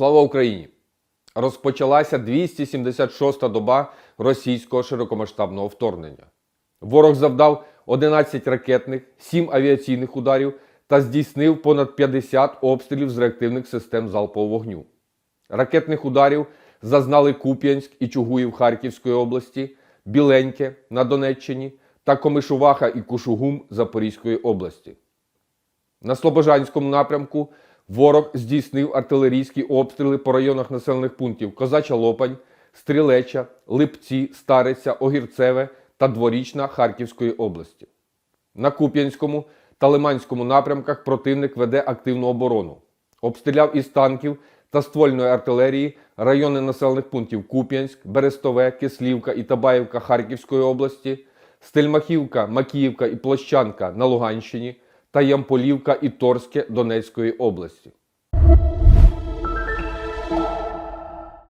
Слава Україні! Розпочалася 276-та доба російського широкомасштабного вторгнення. Ворог завдав 11 ракетних, 7 авіаційних ударів та здійснив понад 50 обстрілів з реактивних систем залпового вогню. Ракетних ударів зазнали Куп'янськ і Чугуїв Харківської області, Біленьке на Донеччині та Комишуваха і Кушугум Запорізької області. На Слобожанському напрямку ворог здійснив артилерійські обстріли по районах населених пунктів Козача Лопань, Стрілеча, Липці, Стариця, Огірцеве та Дворічна Харківської області. На Куп'янському та Лиманському напрямках противник веде активну оборону. Обстріляв із танків та ствольної артилерії райони населених пунктів Куп'янськ, Берестове, Кислівка і Табаївка Харківської області, Стельмахівка, Макіївка і Площанка на Луганщині та Ямполівка і Торське Донецької області.